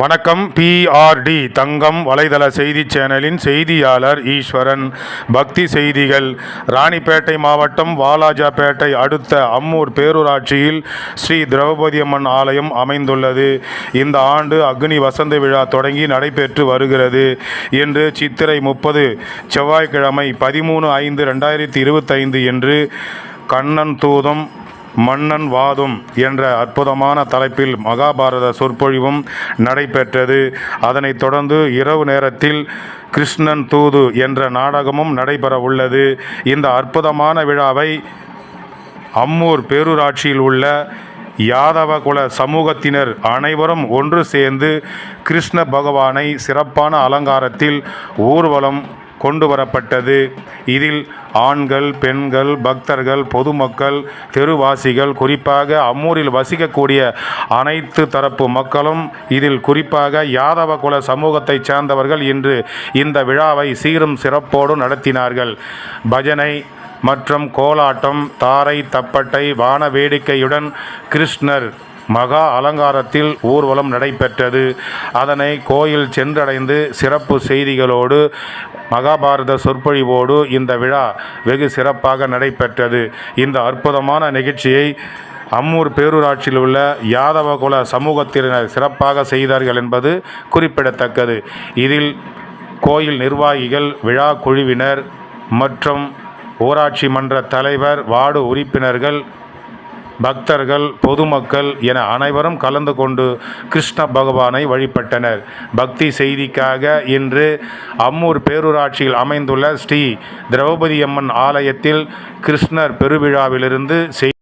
வணக்கம் பிஆர்டி தங்கம் வலைதள செய்தி சேனலின் செய்தியாளர் ஈஸ்வரன். பக்தி செய்திகள். ராணிப்பேட்டை மாவட்டம் வாலாஜாபேட்டை அடுத்த அம்மூர் பேரூராட்சியில் ஸ்ரீ திரௌபதி அம்மன் ஆலயம் அமைந்துள்ளது. இந்த ஆண்டு அக்னி வசந்த விழா தொடங்கி நடைபெற்று வருகிறது. இன்று சித்திரை முப்பது செவ்வாய்க்கிழமை பதிமூணு ஐந்து ரெண்டாயிரத்தி இருபத்தைந்து என்று கண்ணன் தூதம் மன்னன் வாதும் என்ற அற்புதமான தலைப்பில் மகாபாரத சொற்பொழிவும் நடைபெற்றது. அதனைத் தொடர்ந்து இரவு நேரத்தில் கிருஷ்ணன் தூது என்ற நாடகமும் நடைபெற உள்ளது. இந்த அற்புதமான விழாவை அம்மூர் பேரூராட்சியில் உள்ள யாதவ குல சமூகத்தினர் அனைவரும் ஒன்று சேர்ந்து கிருஷ்ண பகவானை சிறப்பான அலங்காரத்தில் ஊர்வலம் கொண்டு வரப்பட்டது இதில் ஆண்கள் பெண்கள் பக்தர்கள் பொதுமக்கள் தெருவாசிகள் குறிப்பாக அம்மூரில் வசிக்கக்கூடிய அனைத்து தரப்பு மக்களும் இதில் குறிப்பாக யாதவ குல சமூகத்தைச் சேர்ந்தவர்கள் இன்று இந்த விழாவை சீரும் சிறப்போடு நடத்தினார்கள். பஜனை மற்றும் கோலாட்டம் தாரை தப்பட்டை வான வேடிக்கையுடன் கிருஷ்ணர் மகா அலங்காரத்தில் ஊர்வலம் நடைபெற்றது. அதனை கோயில் சென்றடைந்து சிறப்பு செய்திகளோடு மகாபாரத சொற்பொழிவோடு இந்த விழா வெகு சிறப்பாக நடைபெற்றது. இந்த அற்புதமான நிகழ்ச்சியை அம்மூர் பேரூராட்சியில் உள்ள யாதவ குல சமூகத்தினர் சிறப்பாக செய்தார்கள் என்பது குறிப்பிடத்தக்கது. இதில் கோயில் நிர்வாகிகள் விழா குழுவினர் மற்றும் ஊராட்சி மன்ற தலைவர் வார்டு உறுப்பினர்கள் பக்தர்கள் பொதுமக்கள் என அனைவரும் கலந்து கொண்டு கிருஷ்ண பகவானை வழிபட்டனர். பக்தி செய்திக்காக இன்று அம்மூர் பேரூராட்சியில் அமைந்துள்ள ஸ்ரீ திரௌபதி அம்மன் ஆலயத்தில் கிருஷ்ணர் பெருவிழாவிலிருந்து செய்